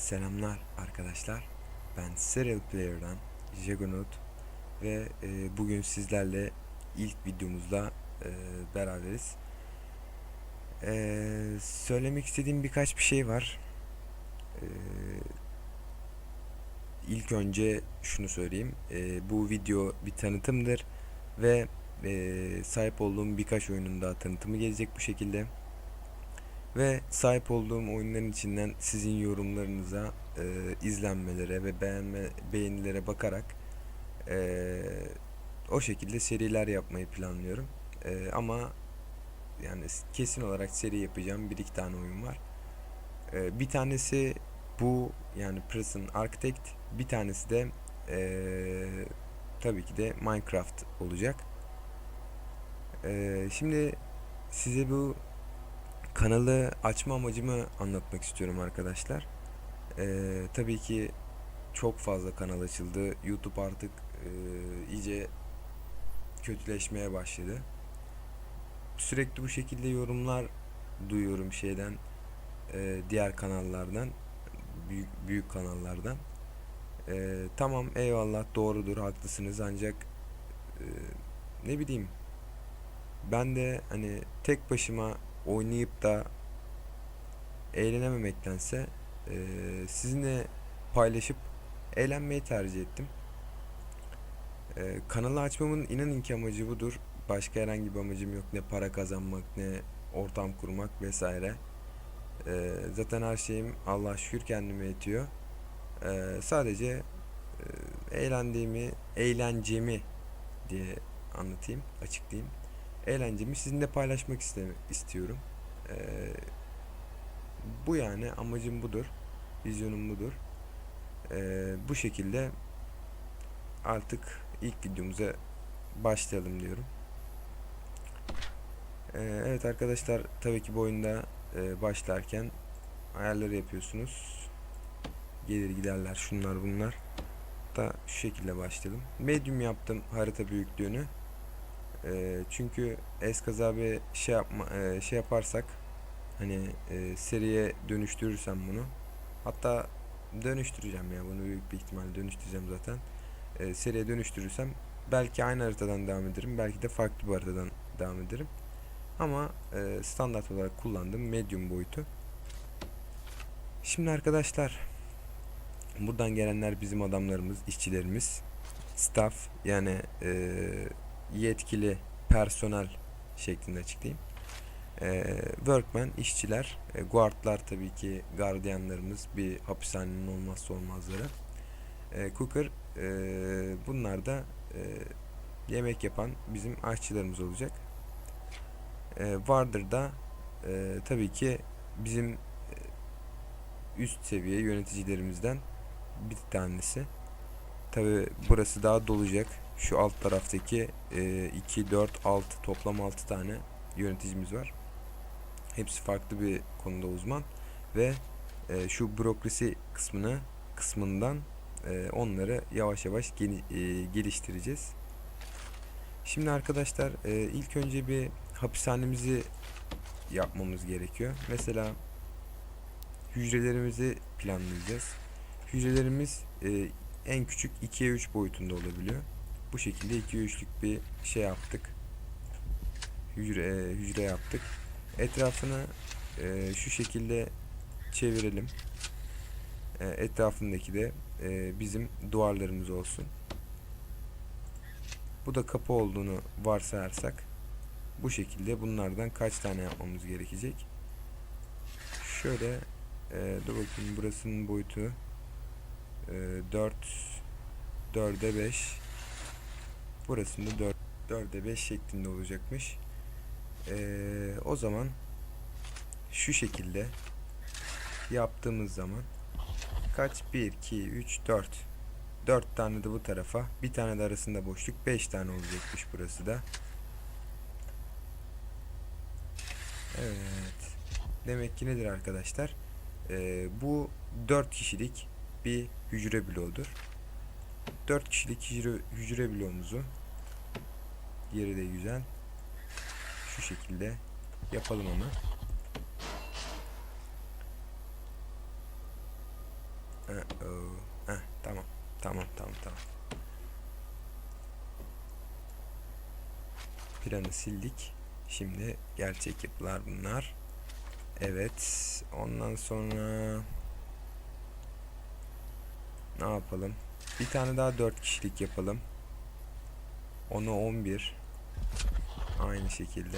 Selamlar arkadaşlar. Ben Serial Player'dan Jagonaut ve e, bugün sizlerle ilk videomuzda e, beraberiz. E, söylemek istediğim birkaç bir şey var. E, ilk önce şunu söyleyeyim. E, bu video bir tanıtımdır ve e, sahip olduğum birkaç oyunun daha tanıtımı gelecek bu şekilde. Ve sahip olduğum oyunların içinden sizin yorumlarınıza, e, izlenmelere ve beğenme beğenilere bakarak e, o şekilde seriler yapmayı planlıyorum. E, ama yani kesin olarak seri yapacağım bir iki tane oyun var. E, bir tanesi bu yani Prison Architect, bir tanesi de e, tabii ki de Minecraft olacak. E, şimdi size bu kanalı açma amacımı anlatmak istiyorum arkadaşlar. Ee, tabii ki çok fazla kanal açıldı. YouTube artık e, iyice kötüleşmeye başladı. Sürekli bu şekilde yorumlar duyuyorum şeyden, e, diğer kanallardan, büyük büyük kanallardan. E, tamam eyvallah doğrudur haklısınız ancak e, ne bileyim ben de hani tek başıma oynayıp da eğlenememektense eee, sizinle paylaşıp eğlenmeyi tercih ettim. Eee, kanalı açmamın inanın ki amacı budur. Başka herhangi bir amacım yok. Ne para kazanmak ne ortam kurmak vesaire. Eee, zaten her şeyim Allah şükür kendime yetiyor. Eee, sadece eee, eğlendiğimi, eğlencemi diye anlatayım, açıklayayım eğlencemi sizinle paylaşmak istiyorum. Ee, bu yani amacım budur. Vizyonum budur. Ee, bu şekilde artık ilk videomuza başlayalım diyorum. Ee, evet arkadaşlar tabii ki bu oyunda e, başlarken ayarları yapıyorsunuz. Gelir giderler şunlar bunlar. Da şu şekilde başladım. Medium yaptım harita büyüklüğünü. Eee, çünkü eskaza bir şey yapma eee, şey yaparsak hani eee, seriye dönüştürürsem bunu hatta dönüştüreceğim ya bunu büyük bir ihtimalle dönüştüreceğim zaten. Eee, seriye dönüştürürsem belki aynı haritadan devam ederim belki de farklı bir haritadan devam ederim. Ama eee, standart olarak kullandığım medium boyutu. Şimdi arkadaşlar buradan gelenler bizim adamlarımız işçilerimiz staff yani eee yetkili personel şeklinde açıklayayım. Ee, workmen, işçiler, e, guardlar tabii ki gardiyanlarımız bir hapishanenin olmazsa olmazları. E, cooker, e, bunlar da e, yemek yapan bizim aşçılarımız olacak. E, warder da e, tabii ki bizim e, üst seviye yöneticilerimizden bir tanesi. Tabii burası daha dolacak. Şu alt taraftaki e, 2, 4, 6 toplam 6 tane yöneticimiz var. Hepsi farklı bir konuda uzman ve e, şu bürokrasi kısmını kısmından e, onları yavaş yavaş e, geliştireceğiz. Şimdi arkadaşlar e, ilk önce bir hapishanemizi yapmamız gerekiyor. Mesela hücrelerimizi planlayacağız. Hücrelerimiz en küçük 2'ye 3 boyutunda olabiliyor. Bu şekilde 2'ye 3'lük bir şey yaptık. Hücre, e, hücre yaptık. Etrafını e, şu şekilde çevirelim. E, etrafındaki de e, bizim duvarlarımız olsun. Bu da kapı olduğunu varsayarsak bu şekilde bunlardan kaç tane yapmamız gerekecek? Şöyle e, dur bakayım burasının boyutu e, 4 4'e 5 burasında 4 4'e 5 şeklinde olacakmış. E, o zaman şu şekilde yaptığımız zaman kaç 1 2 3 4 4 tane de bu tarafa bir tane de arasında boşluk 5 tane olacakmış burası da. Evet. Demek ki nedir arkadaşlar? Ee, bu 4 kişilik bir hücre bloğudur. 4 kişilik hücre, hücre bloğumuzu yeri de güzel şu şekilde yapalım onu. Uh-oh. Heh, tamam. Tamam tamam tamam. Planı sildik. Şimdi gerçek yapılar bunlar. Evet. Ondan sonra ne yapalım? Bir tane daha 4 kişilik yapalım. Onu 11. Aynı şekilde.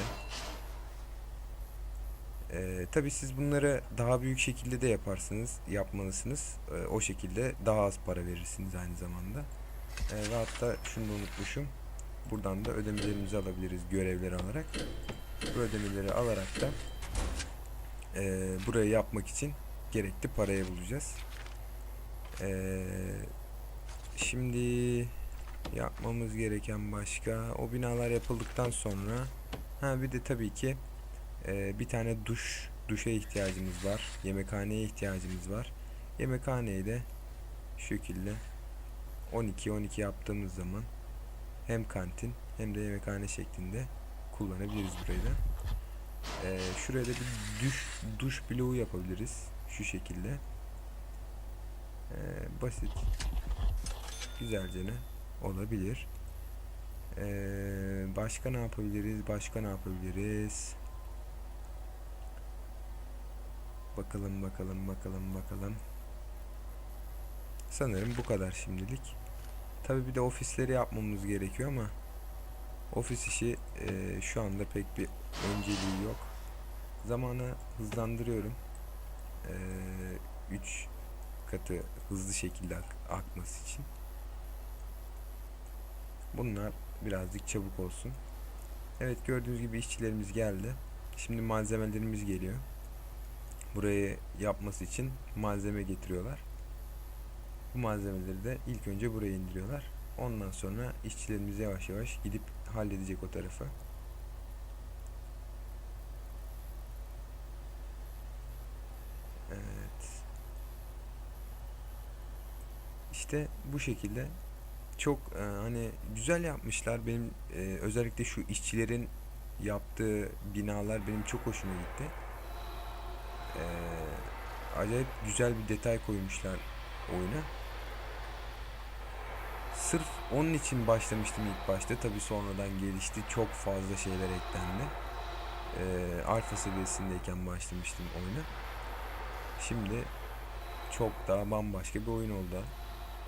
Ee, tabii siz bunları daha büyük şekilde de yaparsınız, yapmalısınız. Ee, o şekilde daha az para verirsiniz aynı zamanda. Ee, ve hatta şunu da unutmuşum. Buradan da ödemelerimizi alabiliriz görevleri alarak. Bu ödemeleri alarak da e, burayı yapmak için gerekli parayı bulacağız. Ee, şimdi yapmamız gereken başka o binalar yapıldıktan sonra ha bir de tabii ki e, bir tane duş duşa ihtiyacımız var. Yemekhaneye ihtiyacımız var. Yemekhaneyi de şu şekilde 12 12 yaptığımız zaman hem kantin hem de yemekhane şeklinde kullanabiliriz burayı da. Ee, şuraya da bir duş, duş bloğu yapabiliriz. Şu şekilde. Ee, basit. Güzelce ne olabilir. Ee, başka ne yapabiliriz? Başka ne yapabiliriz? Bakalım bakalım bakalım bakalım. Sanırım bu kadar şimdilik. Tabii bir de ofisleri yapmamız gerekiyor ama ofis işi e, şu anda pek bir önceliği yok. Zamanı hızlandırıyorum. 3 katı hızlı şekilde ak- akması için. Bunlar birazcık çabuk olsun. Evet gördüğünüz gibi işçilerimiz geldi. Şimdi malzemelerimiz geliyor. Burayı yapması için malzeme getiriyorlar. Bu malzemeleri de ilk önce buraya indiriyorlar. Ondan sonra işçilerimiz yavaş yavaş gidip halledecek o tarafı. Evet. İşte bu şekilde çok e, hani güzel yapmışlar. Benim e, özellikle şu işçilerin yaptığı binalar benim çok hoşuma gitti. E, acayip güzel bir detay koymuşlar oyuna. Sırf onun için başlamıştım ilk başta. Tabi sonradan gelişti. Çok fazla şeyler eklendi. Ee, alfa seviyesindeyken başlamıştım oyuna. Şimdi çok daha bambaşka bir oyun oldu.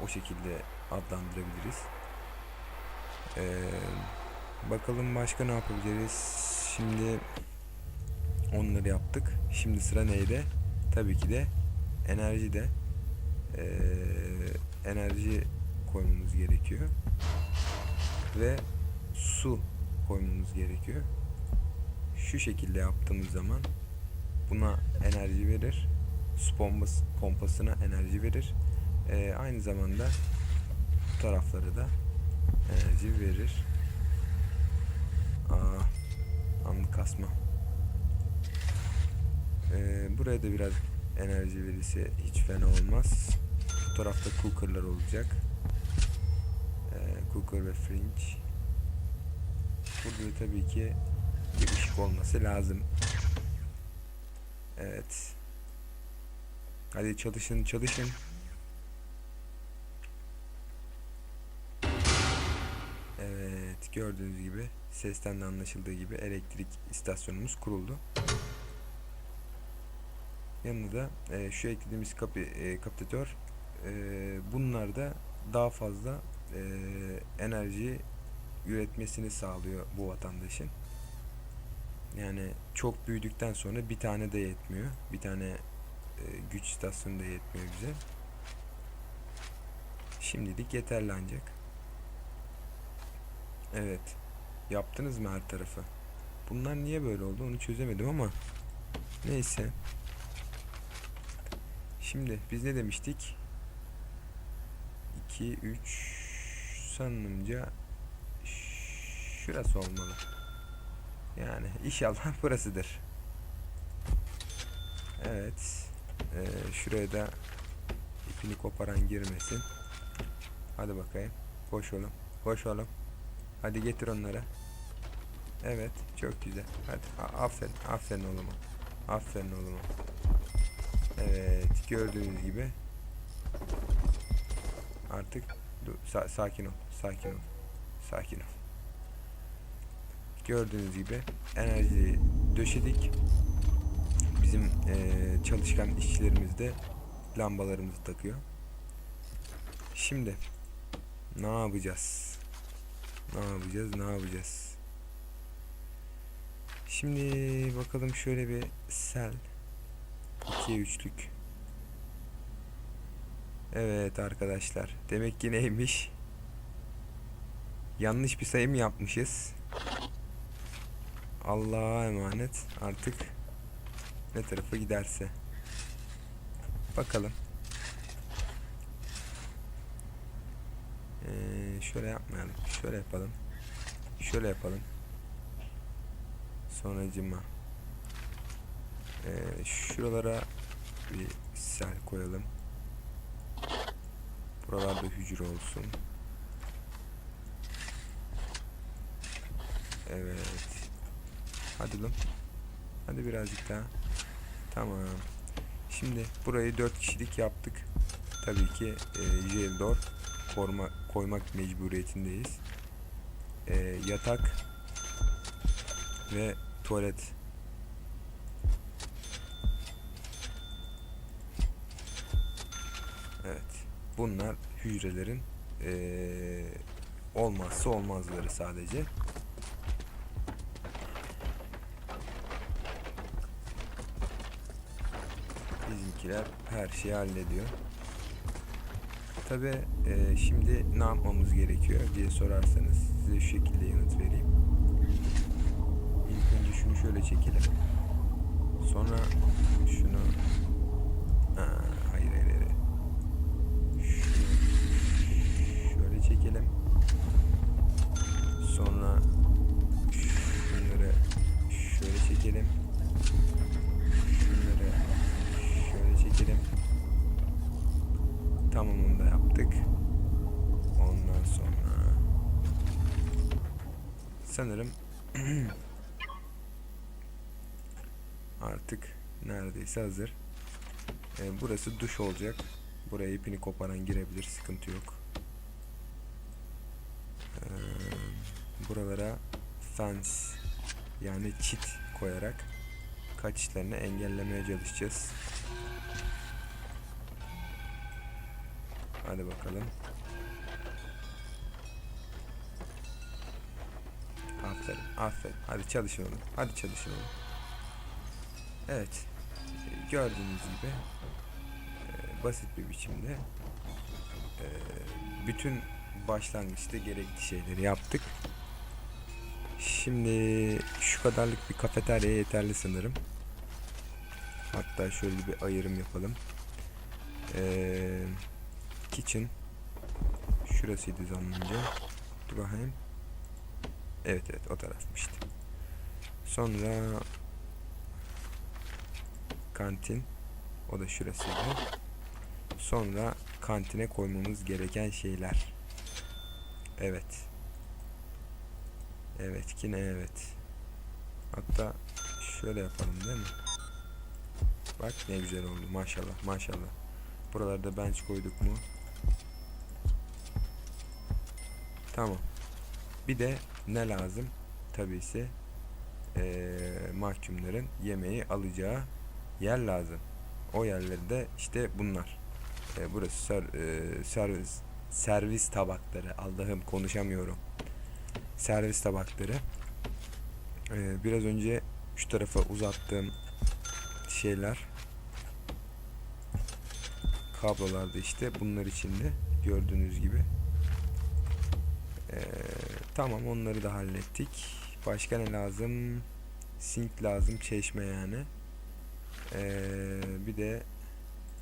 O şekilde adlandırabiliriz. Ee, bakalım başka ne yapabiliriz. Şimdi onları yaptık. Şimdi sıra neyde? Tabii ki de enerjide. Ee, enerji koymamız gerekiyor. Ve su koymamız gerekiyor. Şu şekilde yaptığımız zaman buna enerji verir. Su pompası, pompasına enerji verir. Ee, aynı zamanda tarafları da enerji verir. Aa, anlı kasma. Ee, buraya da biraz enerji verirse hiç fena olmaz. Bu tarafta cooker'lar olacak. Ee, cooker ve fringe. Burada da tabii ki bir ışık olması lazım. Evet. Hadi çalışın çalışın. Gördüğünüz gibi sesten de anlaşıldığı gibi elektrik istasyonumuz kuruldu. Yanında da e, şu eklediğimiz kapi, e, kapitör e, bunlar da daha fazla e, enerji üretmesini sağlıyor bu vatandaşın. Yani çok büyüdükten sonra bir tane de yetmiyor. Bir tane e, güç istasyonu da yetmiyor bize. Şimdilik yeterli ancak. Evet. Yaptınız mı her tarafı? Bunlar niye böyle oldu onu çözemedim ama neyse. Şimdi biz ne demiştik? 2 3 sanımca şurası olmalı. Yani inşallah burasıdır. Evet. Ee, şuraya da ipini koparan girmesin. Hadi bakayım. Koş oğlum. Koş oğlum. Hadi getir onları. Evet. Çok güzel. Hadi. Aferin. Aferin oğluma. Aferin oğluma. Evet. Gördüğünüz gibi Artık dur, sa- sakin ol, sakin ol, sakin ol. Gördüğünüz gibi enerjiyi döşedik. Bizim eee, çalışkan işçilerimiz de lambalarımızı takıyor. Şimdi ne yapacağız? Ne yapacağız? Ne yapacağız? Şimdi bakalım şöyle bir sel 2'ye 3'lük. Evet arkadaşlar. Demek ki neymiş? Yanlış bir sayım yapmışız. Allah'a emanet. Artık ne tarafa giderse. Bakalım. Ee, şöyle yapmayalım. Şöyle yapalım. Şöyle yapalım. Sonracıma. Ee, şuralara bir sel koyalım. Buralarda hücre olsun. Evet. Hadi lan. Hadi birazcık daha. Tamam. Şimdi burayı 4 kişilik yaptık. Tabii ki e, Jaildor koruma, koymak mecburiyetindeyiz. E, yatak ve tuvalet Evet. Bunlar hücrelerin eee, olmazsa olmazları sadece. Bizimkiler her şeyi hallediyor. Tabi şimdi ne yapmamız gerekiyor diye sorarsanız size şu şekilde yanıt vereyim. İlk önce şunu şöyle çekelim. Sonra şunu Aa, hayır hayır hayır. Şunu şöyle çekelim. Sonra şunları şöyle çekelim. Şunları şöyle çekelim. Tamamını da yaptık. Ondan sonra sanırım artık neredeyse hazır. Ee, burası duş olacak. Buraya ipini koparan girebilir. Sıkıntı yok. Ee, buralara fence yani çit koyarak kaçışlarını engellemeye çalışacağız. Hadi bakalım. Aferin, aferin. Hadi çalışın oğlum. Hadi çalışın oğlum. Evet. Gördüğünüz gibi e, basit bir biçimde e, bütün başlangıçta gerekli şeyleri yaptık. Şimdi şu kadarlık bir kafeterya yeterli sanırım. Hatta şöyle bir ayrım yapalım. Eee kitchen şurasıydı zamanınca. Dur bakayım. Evet evet o tarafmıştı. Sonra kantin o da şurasıydı. Sonra kantine koymamız gereken şeyler. Evet. Evet ki ne evet. Hatta şöyle yapalım değil mi? Bak ne güzel oldu maşallah maşallah. Buralarda bench koyduk mu? Tamam. Bir de ne lazım? Tabiisi eee mahkumların yemeği alacağı yer lazım. O yerlerde işte bunlar. Eee, burası ser, eee, servis servis tabakları. Allah'ım konuşamıyorum. Servis tabakları. Eee, biraz önce şu tarafa uzattığım şeyler kablolarda işte bunlar içinde gördüğünüz gibi. Ee, tamam onları da hallettik. Başka ne lazım? Sink lazım çeşme yani. Ee, bir de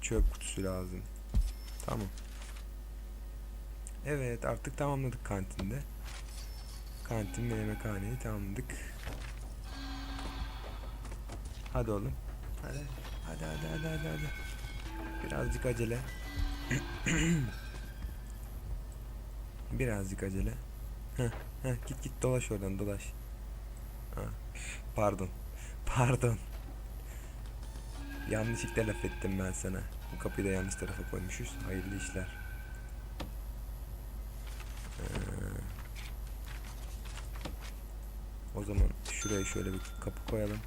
çöp kutusu lazım. Tamam. Evet artık tamamladık kantinde. Kantin ve yemekhaneyi tamamladık. Hadi oğlum. Hadi. Hadi hadi hadi hadi hadi. Birazcık acele. Birazcık acele. Heh, heh, git git dolaş oradan dolaş. Ha, pardon. Pardon. Yanlışlıkla laf ettim ben sana. Bu kapıyı da yanlış tarafa koymuşuz. Hayırlı işler. Ee, o zaman şuraya şöyle bir kapı koyalım.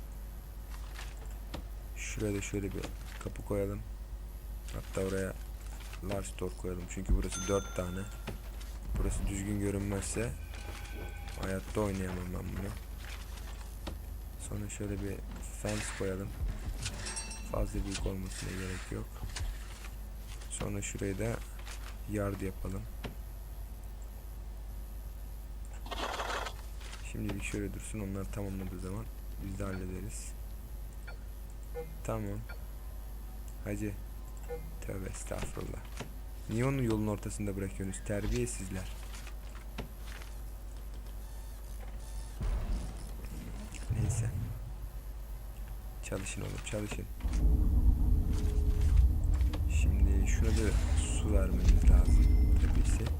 Şuraya da şöyle bir kapı koyalım. Hatta oraya large door koyalım. Çünkü burası dört tane. Burası düzgün görünmezse hayatta oynayamam ben bunu. Sonra şöyle bir fence koyalım. Fazla büyük olmasına gerek yok. Sonra şurayı da yard yapalım. Şimdilik şöyle dursun. Onlar tamamladığı zaman biz de hallederiz. Tamam. Hacı. Tövbe estağfurullah. Niye onu yolun ortasında bırakıyorsunuz? Terbiyesizler. Çalışın oğlum çalışın. Şimdi şuna da su vermemiz lazım. Tabii ki.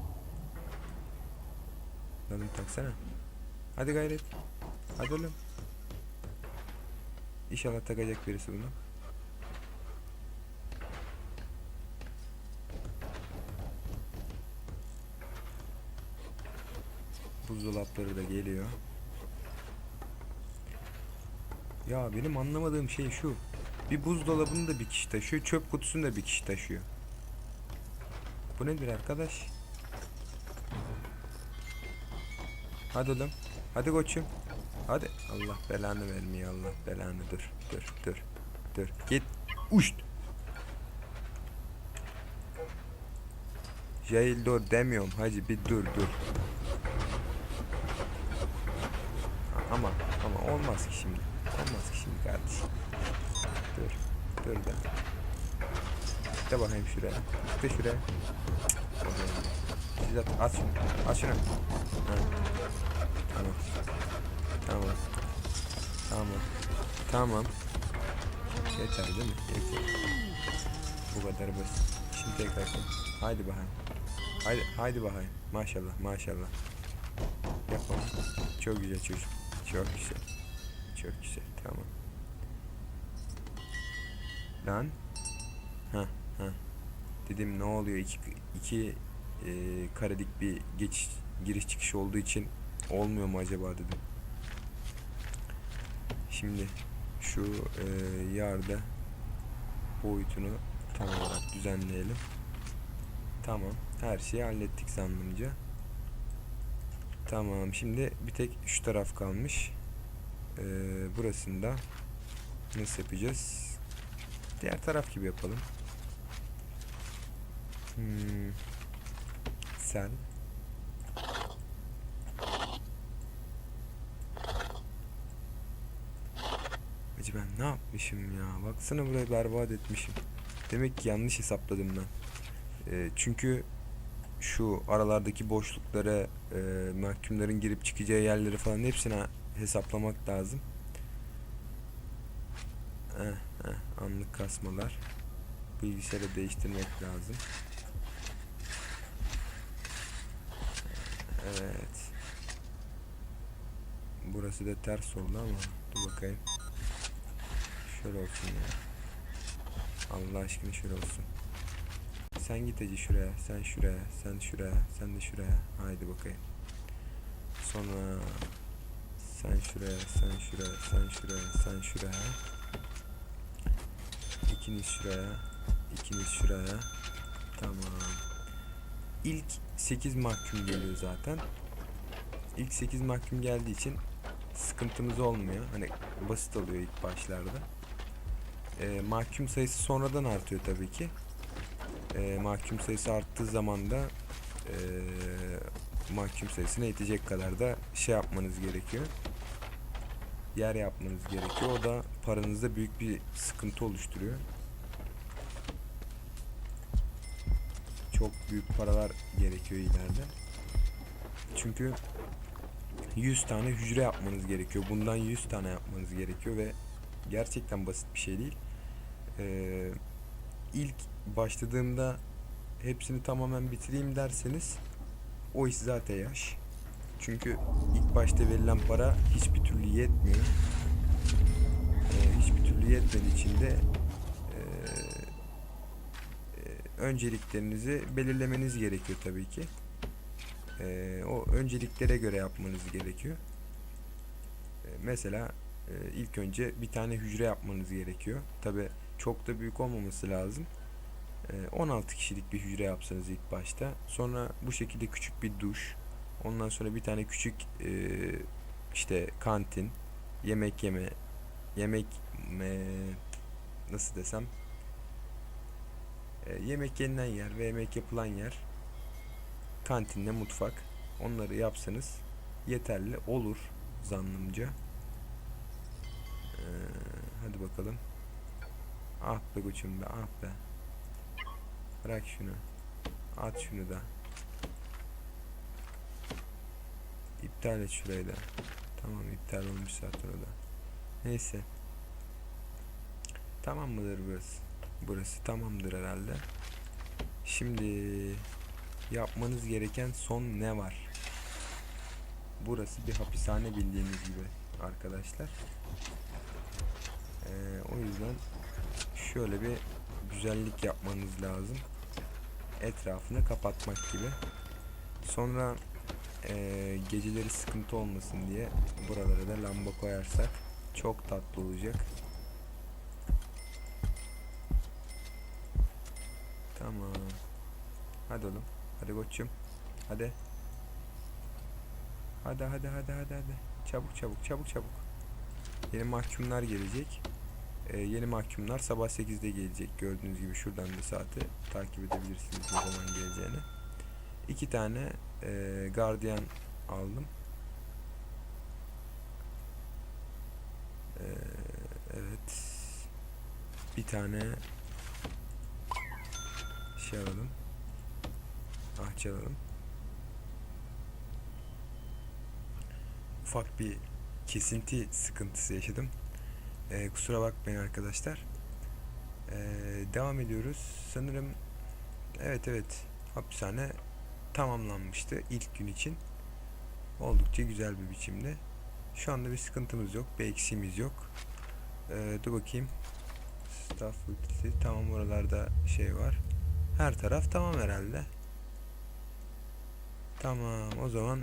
Oğlum taksana. Hadi gayret. Hadi oğlum. İnşallah takacak birisi bunu. Buzdolapları da geliyor. Ya benim anlamadığım şey şu. Bir buzdolabını da bir kişi taşıyor, çöp kutusunu da bir kişi taşıyor. Bu nedir arkadaş? Hadi oğlum. Hadi koçum. Hadi. Allah belanı vermiyor Allah belanı dur. Dur dur. Dur. Git. Uşt. Jail dur demiyorum hacı bir dur dur. Ama ama olmaz ki şimdi. Olmaz şimdi kardeşim. Dur. Dur da. De bakayım şuraya. De şuraya. Olmuyor. Cizzat at şunu. At şunu. Tamam. Tamam. Tamam. Tamam. Yeter değil mi? Yeter. Bu kadar basit. Şimdi tekrar koy. Haydi bakayım. Haydi, haydi bakayım. Maşallah maşallah. Yapalım. Çok güzel çocuk. Çok güzel. Çok güzel. Tamam. Lan. Ha ha. Dedim ne oluyor? İki, iki e, karelik bir geçiş giriş çıkış olduğu için olmuyor mu acaba dedim. Şimdi şu e, yarda boyutunu tam olarak düzenleyelim. Tamam. Her şeyi hallettik zannımca. Tamam. Şimdi bir tek şu taraf kalmış. Ee, burasını da nasıl yapacağız? Diğer taraf gibi yapalım. Hmm. Sen. Acı ben ne yapmışım ya? Baksana burayı berbat etmişim. Demek ki yanlış hesapladım ben. Ee, çünkü şu aralardaki boşluklara e, mahkumların girip çıkacağı yerleri falan hepsine hesaplamak lazım. Eh, eh, anlık kasmalar. Bilgisayarı değiştirmek lazım. Evet. Burası da ters oldu ama dur bakayım. Şöyle olsun ya. Allah aşkına şöyle olsun. Sen git Ece şuraya, sen şuraya, sen şuraya, sen de şuraya. Haydi bakayım. Sonra sen şuraya, sen şuraya, sen şuraya, sen şuraya. İkiniz şuraya, ikiniz şuraya. Tamam. İlk 8 mahkum geliyor zaten. İlk 8 mahkum geldiği için sıkıntımız olmuyor. Hani basit oluyor ilk başlarda. Ee, mahkum sayısı sonradan artıyor tabii ki. Ee, mahkum sayısı arttığı zaman da ee, mahkum sayısına yetecek kadar da şey yapmanız gerekiyor. Yer yapmanız gerekiyor. O da paranızda büyük bir sıkıntı oluşturuyor. Çok büyük paralar gerekiyor ileride. Çünkü 100 tane hücre yapmanız gerekiyor. Bundan 100 tane yapmanız gerekiyor ve gerçekten basit bir şey değil. Ee, ilk başladığımda hepsini tamamen bitireyim derseniz o iş zaten yaş. Çünkü ilk başta verilen para hiçbir türlü yetmiyor. Ee, hiçbir türlü yetmediği için de ee, önceliklerinizi belirlemeniz gerekiyor tabii ki. Ee, o önceliklere göre yapmanız gerekiyor. Ee, mesela e, ilk önce bir tane hücre yapmanız gerekiyor. Tabii çok da büyük olmaması lazım. Ee, 16 kişilik bir hücre yapsanız ilk başta. Sonra bu şekilde küçük bir duş. Ondan sonra bir tane küçük e, işte kantin, yemek yeme, yemek e, nasıl desem? E, yemek yenilen yer ve yemek yapılan yer. Kantinle mutfak. Onları yapsanız yeterli olur zannımca. Ee, hadi bakalım. Ah be koçum be ah be. Bırak şunu. At şunu da iptal et şurayı da. Tamam iptal olmuş zaten o da. Neyse. Tamam mıdır burası? Burası tamamdır herhalde. Şimdi yapmanız gereken son ne var? Burası bir hapishane bildiğiniz gibi arkadaşlar. Ee, o yüzden şöyle bir güzellik yapmanız lazım. Etrafını kapatmak gibi. Sonra eee, geceleri sıkıntı olmasın diye buralara da lamba koyarsak çok tatlı olacak. Tamam. Hadi oğlum. Hadi koçum. Hadi. Hadi hadi hadi hadi hadi. Çabuk çabuk çabuk çabuk. Yeni mahkumlar gelecek. Ee, yeni mahkumlar sabah 8'de gelecek. Gördüğünüz gibi şuradan da saati takip edebilirsiniz ne zaman geleceğini. İki tane eee gardiyan aldım. Eee, evet. Bir tane şey alalım. Ahçı alalım. Ufak bir kesinti sıkıntısı yaşadım. Eee, kusura bakmayın arkadaşlar. Eee, devam ediyoruz. Sanırım evet evet. Hapishane tamamlanmıştı ilk gün için. Oldukça güzel bir biçimde. Şu anda bir sıkıntımız yok bir eksiğimiz yok. Eee, dur bakayım. Staff ultisi. Tamam oralarda şey var. Her taraf tamam herhalde. Tamam o zaman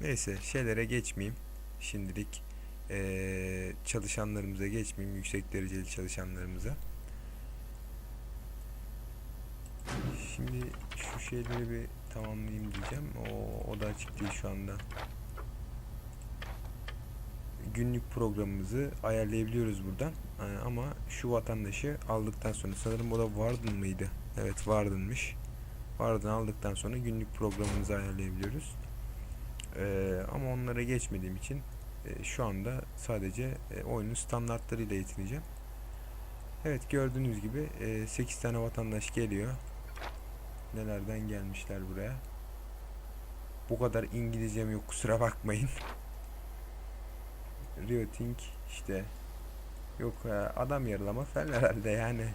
neyse şeylere geçmeyeyim. Şimdilik eee, çalışanlarımıza geçmeyeyim yüksek dereceli çalışanlarımıza Şimdi şu şeyleri bir tamamlayayım diyeceğim. O, o da açık değil şu anda. Günlük programımızı ayarlayabiliyoruz buradan. Ee, ama şu vatandaşı aldıktan sonra sanırım o da Warden mıydı? Evet Warden'mış. Warden aldıktan sonra günlük programımızı ayarlayabiliyoruz. Ee, ama onlara geçmediğim için e, şu anda sadece e, oyunun standartlarıyla yetineceğim. Evet gördüğünüz gibi e, 8 tane vatandaş geliyor nelerden gelmişler buraya. Bu kadar İngilizcem yok kusura bakmayın. Rioting işte yok adam yaralama falan herhalde yani.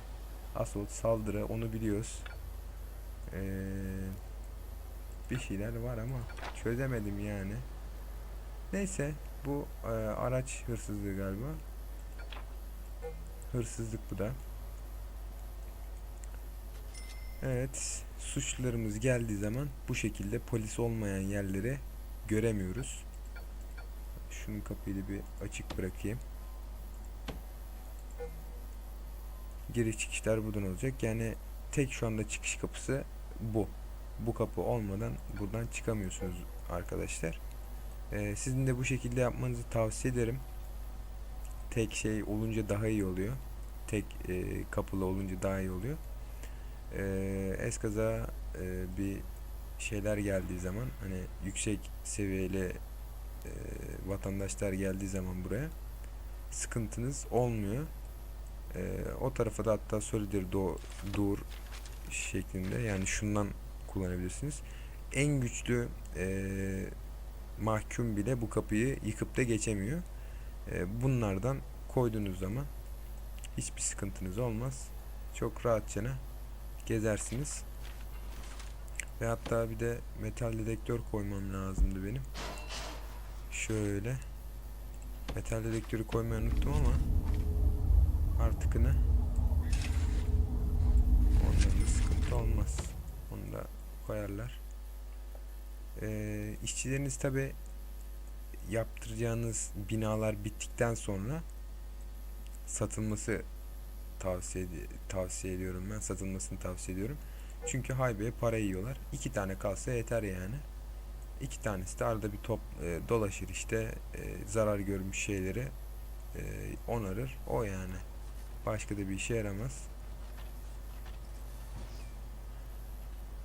Assault saldırı onu biliyoruz. Ee, bir şeyler var ama çözemedim yani. Neyse bu e, araç hırsızlığı galiba. Hırsızlık bu da. Evet, suçlularımız geldiği zaman bu şekilde polis olmayan yerleri göremiyoruz. Şunun kapıyı bir açık bırakayım. Giriş çıkışlar buradan olacak. Yani tek şu anda çıkış kapısı bu. Bu kapı olmadan buradan çıkamıyorsunuz arkadaşlar. Ee, sizin de bu şekilde yapmanızı tavsiye ederim. Tek şey olunca daha iyi oluyor. Tek e, kapılı olunca daha iyi oluyor e, eskaza e, bir şeyler geldiği zaman hani yüksek seviyeli e, vatandaşlar geldiği zaman buraya sıkıntınız olmuyor. E, o tarafa da hatta solider do, dur şeklinde yani şundan kullanabilirsiniz. En güçlü e, mahkum bile bu kapıyı yıkıp da geçemiyor. E, bunlardan koyduğunuz zaman hiçbir sıkıntınız olmaz. Çok rahatçana gezersiniz. Ve hatta bir de metal dedektör koymam lazımdı benim. Şöyle. Metal dedektörü koymayı unuttum ama artıkını ondan da sıkıntı olmaz. Onu da koyarlar. Ee, işçileriniz tabi yaptıracağınız binalar bittikten sonra satılması tavsiye tavsiye ediyorum ben satılmasını tavsiye ediyorum. Çünkü haybeye para yiyorlar. İki tane kalsa yeter yani. İki tanesi de arada bir top e, dolaşır işte e, zarar görmüş şeyleri e, onarır. O yani. Başka da bir işe yaramaz.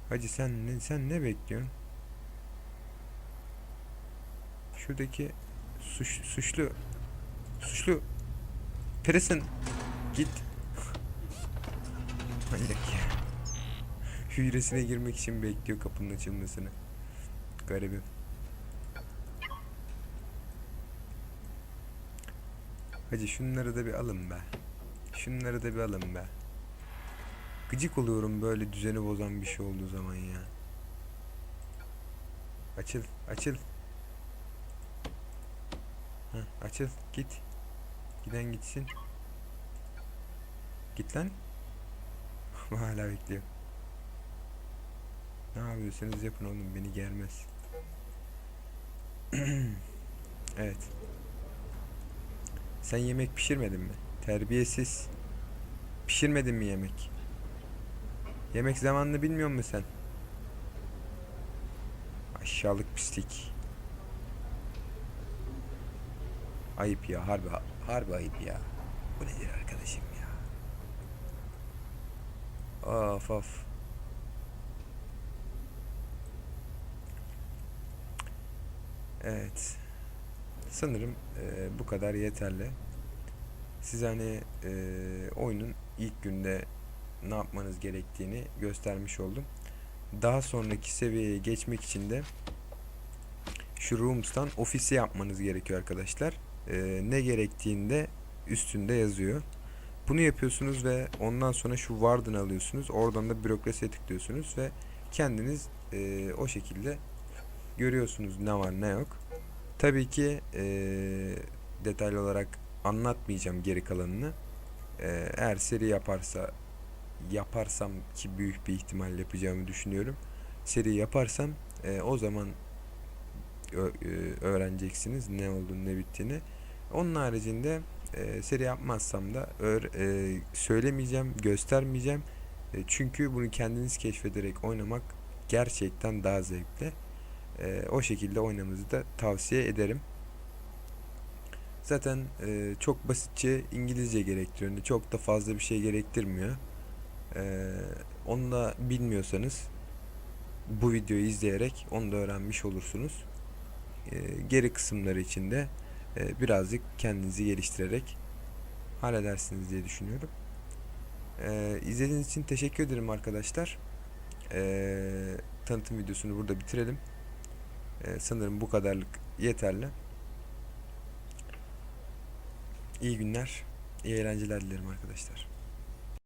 Hacı sen ne, sen ne bekliyorsun? Şuradaki suç, suçlu suçlu Peresin git. Manyak ya. Hücresine girmek için bekliyor kapının açılmasını. Garibim. Hacı şunları da bir alın be. Şunları da bir alın be. Gıcık oluyorum böyle düzeni bozan bir şey olduğu zaman ya. Açıl, açıl. Heh, açıl, git. Giden gitsin. Git lan. Hala bekliyor. Ne yapıyorsanız yapın oğlum beni germez. evet. Sen yemek pişirmedin mi? Terbiyesiz. Pişirmedin mi yemek? Yemek zamanını bilmiyor musun sen? Aşağılık pislik. Ayıp ya harbi harbi ayıp ya. Bu nedir arkadaşım? Of of. Evet. Sanırım e, bu kadar yeterli. Siz hani e, oyunun ilk günde ne yapmanız gerektiğini göstermiş oldum. Daha sonraki seviyeye geçmek için de şu Rooms'tan ofisi yapmanız gerekiyor arkadaşlar. E, ne gerektiğinde üstünde yazıyor. Bunu yapıyorsunuz ve ondan sonra şu Warden alıyorsunuz. Oradan da bürokrasiye tıklıyorsunuz ve kendiniz e, o şekilde görüyorsunuz ne var ne yok. Tabii ki e, detaylı olarak anlatmayacağım geri kalanını. E, eğer seri yaparsa yaparsam ki büyük bir ihtimal yapacağımı düşünüyorum. Seri yaparsam e, o zaman e, öğreneceksiniz ne olduğunu ne bittiğini. Onun haricinde e, seri yapmazsam da e, söylemeyeceğim, göstermeyeceğim. E, çünkü bunu kendiniz keşfederek oynamak gerçekten daha zevkli. E, o şekilde oynamanızı da tavsiye ederim. Zaten e, çok basitçe İngilizce gerektiriyor. Çok da fazla bir şey gerektirmiyor. E, onu da bilmiyorsanız bu videoyu izleyerek onu da öğrenmiş olursunuz. E, geri kısımları için de e, birazcık kendinizi geliştirerek halledersiniz diye düşünüyorum. E, için teşekkür ederim arkadaşlar. E, tanıtım videosunu burada bitirelim. Sanırım bu kadarlık yeterli. İyi günler, iyi eğlenceler dilerim arkadaşlar.